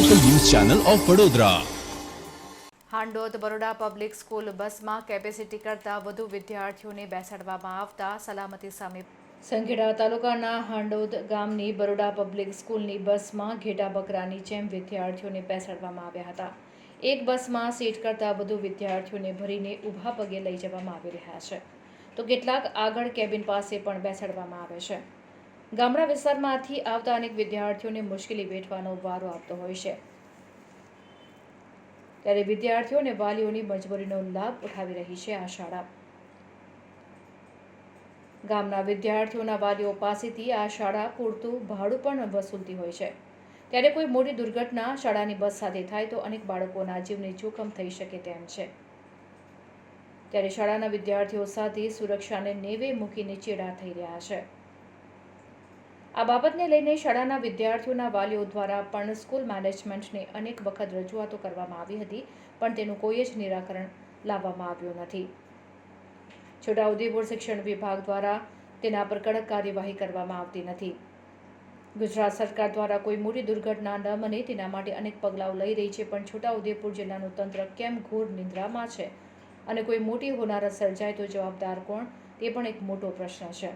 Channel of Vadodara Handod Baroda public school બસમાં capacity કરતાં વધુ વિદ્યાર્થીઓને બેસાડવામાં આવતા સલામતી સામે સંખેડા તાલુકાના હાંડોદ ગામની બરોડા પબ્લિક સ્કૂલની બસમાં ઘેટા બકરાની જેમ વિદ્યાર્થીઓને બેસાડવામાં આવ્યા હતા. એક બસમાં સીટ કરતાં વધુ વિદ્યાર્થીઓને ભરીને ઊભા પગે લઈ જવામાં આવી રહ્યા છે. તો કેટલાક આગળ કેબિન પાસે પણ બેસાડવામાં આવે છે. ગામડા વિસ્તારમાંથી આવતા અનેક વિદ્યાર્થીઓને મુશ્કેલી વેઠવાનો વારો આપતો હોય છે. ત્યારે વિદ્યાર્થીઓ અને વાલીઓની મજબૂરીનો લાભ ઉઠાવી રહી છે આ શાળા. ગામના વિદ્યાર્થીઓના વાલીઓ પાસેથી આ શાળા પૂરતું ભાડું પણ વસૂલતી હોય છે. ત્યારે કોઈ મોટી દુર્ઘટના શાળાની બસ સાથે થાય તો અનેક બાળકોના જીવને જોખમ થઈ શકે તેમ છે. ત્યારે શાળાના વિદ્યાર્થીઓ સાથે સુરક્ષાને નેવે મૂકીને ચેડા થઈ રહ્યા છે. આ બાબતને લઈને શાળાના વિદ્યાર્થીઓના વાલીઓ દ્વારા પણ સ્કૂલ મેનેજમેન્ટને અનેક વખત રજૂઆતો કરવામાં આવી હતી, પણ તેનું કોઈ જ નિરાકરણ લાવવામાં આવ્યું નથી. છોટાઉદેપુર શિક્ષણ વિભાગ દ્વારા તેના પર કડક કાર્યવાહી કરવામાં આવતી નથી. ગુજરાત સરકાર દ્વારા કોઈ મોટી દુર્ઘટના ન બને તેના માટે અનેક પગલાઓ લઈ રહી છે, પણ છોટાઉદેપુર જિલ્લાનું તંત્ર કેમ ઘોર નિંદ્રામાં છે અને કોઈ મોટી હોનારત સર્જાય તો જવાબદાર કોણ? તે પણ એક મોટો પ્રશ્ન છે.